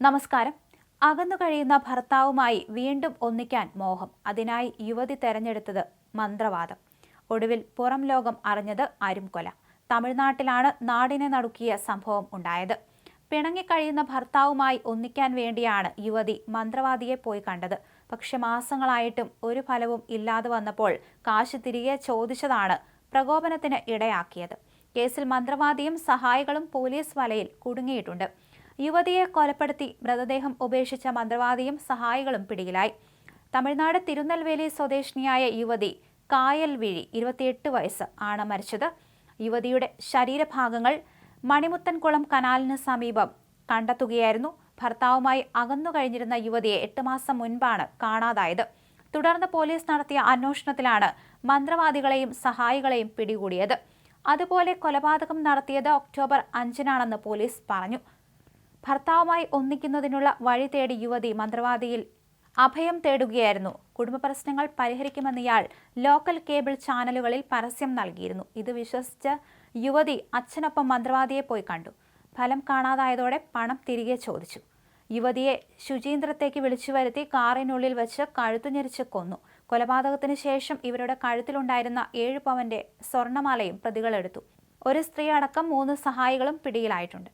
നമസ്കാരം. അകന്നു കഴിയുന്ന ഭർത്താവുമായി വീണ്ടും ഒന്നിക്കാൻ മോഹം. അതിനായി യുവതി തെരഞ്ഞെടുത്തത് മന്ത്രവാദം. ഒടുവിൽ പുറം ലോകം അറിഞ്ഞത് അരുംകൊല. തമിഴ്നാട്ടിലാണ് നാടിനെ നടുക്കിയ സംഭവം ഉണ്ടായത്. പിണങ്ങിക്കഴിയുന്ന ഭർത്താവുമായി ഒന്നിക്കാൻ വേണ്ടിയാണ് യുവതി മന്ത്രവാദിയെ പോയി കണ്ടത്. പക്ഷെ മാസങ്ങളായിട്ടും ഒരു ഫലവും ഇല്ലാതെ വന്നപ്പോൾ കാശ് തിരികെ ചോദിച്ചതാണ് പ്രകോപനത്തിന് ഇടയാക്കിയത്. കേസിൽ മന്ത്രവാദിയും സഹായികളും പോലീസ് വലയിൽ കുടുങ്ങിയിട്ടുണ്ട്. യുവതിയെ കൊലപ്പെടുത്തി മൃതദേഹം ഉപേക്ഷിച്ച മന്ത്രവാദിയും സഹായികളും പിടിയിലായി. തമിഴ്നാട് തിരുനെൽവേലി സ്വദേശിനിയായ യുവതി കായൽ വിഴി ഇരുപത്തിയെട്ട് വയസ്സ് ആണ് മരിച്ചത്. യുവതിയുടെ ശരീരഭാഗങ്ങൾ മണിമുത്തൻകുളം കനാലിന് സമീപം കണ്ടെത്തുകയായിരുന്നു. ഭർത്താവുമായി അകന്നു കഴിഞ്ഞിരുന്ന യുവതിയെ എട്ട് മാസം മുൻപാണ് കാണാതായത്. തുടർന്ന് പോലീസ് നടത്തിയ അന്വേഷണത്തിലാണ് മന്ത്രവാദികളെയും സഹായികളെയും പിടികൂടിയത്. അതുപോലെ കൊലപാതകം നടത്തിയത് ഒക്ടോബർ അഞ്ചിനാണെന്ന് പോലീസ് പറഞ്ഞു. ഭർത്താവുമായി ഒന്നിക്കുന്നതിനുള്ള വഴി തേടി യുവതി മന്ത്രവാദിയിൽ അഭയം തേടുകയായിരുന്നു. കുടുംബ പ്രശ്നങ്ങൾ പരിഹരിക്കുമെന്ന് ഇയാൾ ലോക്കൽ കേബിൾ ചാനലുകളിൽ പരസ്യം നൽകിയിരുന്നു. ഇത് വിശ്വസിച്ച് യുവതി അച്ഛനൊപ്പം മന്ത്രവാദിയെ പോയി കണ്ടു. ഫലം കാണാതായതോടെ പണം തിരികെ ചോദിച്ചു. യുവതിയെ ശുചീന്ദ്രത്തേക്ക് വിളിച്ചു വരുത്തി കാറിനുള്ളിൽ വെച്ച് കഴുത്തു ഞെരിച്ച് കൊന്നു. കൊലപാതകത്തിന് ശേഷം ഇവരുടെ കഴുത്തിലുണ്ടായിരുന്ന ഏഴ് പവന്റെ സ്വർണമാലയും പ്രതികളെടുത്തു ഒരു സ്ത്രീ അടക്കം മൂന്ന് സഹായികളും പിടിയിലായിട്ടുണ്ട്.